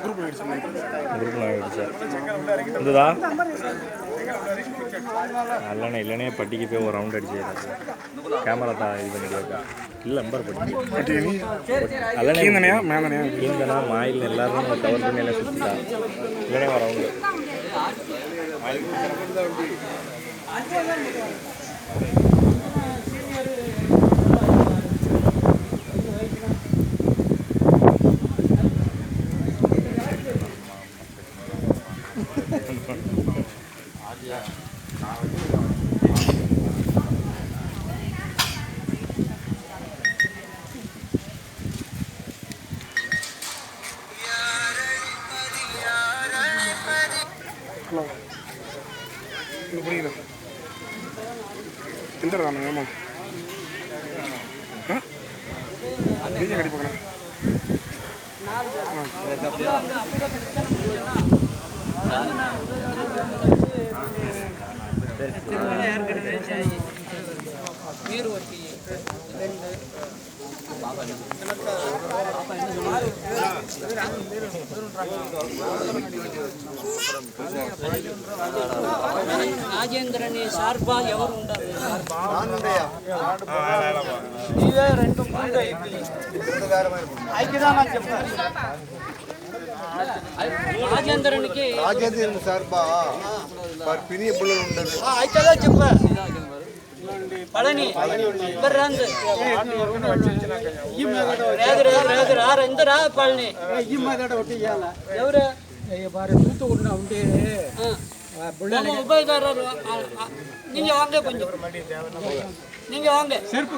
குரூப்பில் ஆகிடுச்சு இருந்ததா இல்லைண்ணே இல்லைண்ணே பட்டிக்கு போய் ஒரு ரவுண்ட் அடிச்சு கேமரா தான் இது பண்ணிட்டு இல்லை நம்பர் பட்டி. அல்லனே கீந்தனையா மேந்தனையா? கீந்தனா மாயில் எல்லாரும் கவர் பண்ணி எல்லாம் சுற்றிட்டா இல்லைனே ஒரு ரவுண்டு இது புரியுது எந்த தானே ஆமாம் ஆ நீங்கள் கடி பார்க்கணும் రాజేంద్ర సార్బా ఎవరు ఉండరు ఇవే రెండు ఐక్యదామని చెప్తారు రాజేంద్రనికి సార్బా. వారి పిని ఎప్పుడు ఉండదు అయితే చెప్ప పళని ఇద్దరు రంగు రేదు రేదు రేదు రా రెండు రా పళని ఎవరు ஆமா, உபயதாரர் வா- ஆ, ஆ. நீங்க வாங்க கொஞ்சம் நீங்க வாங்க செருப்பு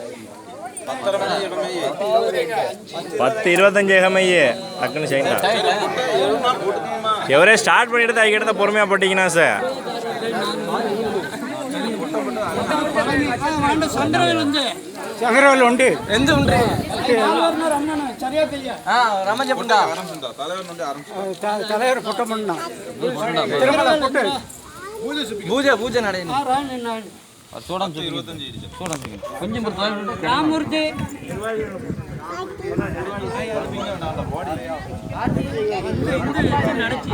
பத்து இருபத்தஞ்சு எகமையே டக்குன்னு செய்யுங்க எவரே ஸ்டார்ட் பண்ணிட்டு தான் இடத்த பொறுமையாக போட்டிங்கன்னா சார் உண்டு. எந்த உண்டு? ரமஞ்சப்பண்டா பூஜை பூஜை நடையணும் చూడండి చూడండి కొంచెం రామూర్తి నడిచి